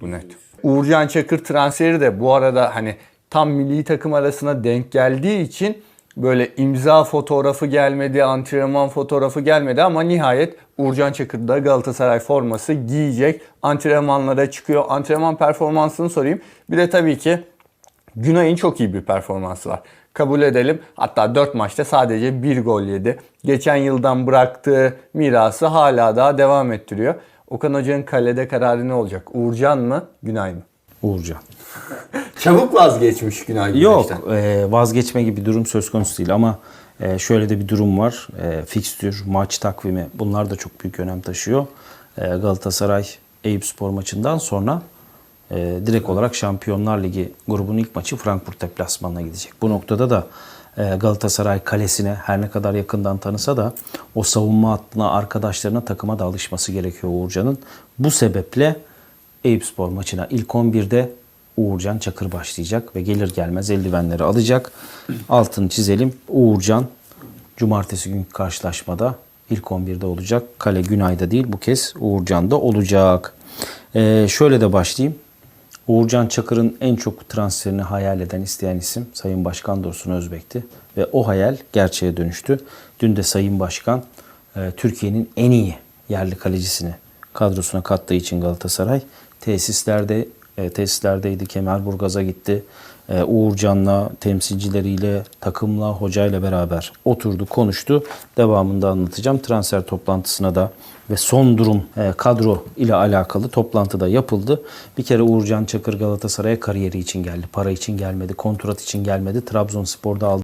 Bu net. Uğurcan Çakır transferi de bu arada hani tam milli takım arasına denk geldiği için böyle imza fotoğrafı gelmedi, antrenman fotoğrafı gelmedi ama nihayet Uğurcan Çakır da Galatasaray forması giyecek. Antrenmanlara çıkıyor. Antrenman performansını sorayım. Bir de tabii ki Günay'ın çok iyi bir performansı var. Kabul edelim. Hatta 4 maçta sadece 1 gol yedi. Geçen yıldan bıraktığı mirası hala daha devam ettiriyor. Okan Hoca'nın kalede kararı ne olacak? Uğurcan mı, Günay mı? Uğurcan. Çabuk vazgeçmiş Günay Yok Güneş'ten. e, vazgeçme gibi bir durum söz konusu değil ama e, şöyle de bir durum var. E, fikstür, maç takvimi bunlar da çok büyük önem taşıyor. E, Galatasaray Eyüpspor maçından sonra e, direkt olarak Şampiyonlar Ligi grubunun ilk maçı Frankfurt deplasmanına gidecek. Bu noktada da Galatasaray kalesine her ne kadar yakından tanısa da o savunma hattına, arkadaşlarına, takıma da alışması gerekiyor Uğurcan'ın. Bu sebeple Eyüpspor maçına ilk 11'de Uğurcan Çakır başlayacak ve gelir gelmez eldivenleri alacak. Altını çizelim. Uğurcan cumartesi günkü karşılaşmada ilk 11'de olacak. Kale Günay'da değil bu kez Uğurcan'da olacak. Ee, şöyle de başlayayım. Uğurcan Çakır'ın en çok transferini hayal eden, isteyen isim Sayın Başkan Dursun Özbek'ti. Ve o hayal gerçeğe dönüştü. Dün de Sayın Başkan e, Türkiye'nin en iyi yerli kalecisini kadrosuna kattığı için Galatasaray tesislerde e, tesislerdeydi. Kemerburgaz'a gitti. E, Uğurcan'la, temsilcileriyle, takımla, hocayla beraber oturdu, konuştu. Devamında anlatacağım. Transfer toplantısına da ve son durum e, kadro ile alakalı toplantıda yapıldı. Bir kere Uğurcan Çakır Galatasaray'a kariyeri için geldi. Para için gelmedi, kontrat için gelmedi. Trabzonspor'da aldı.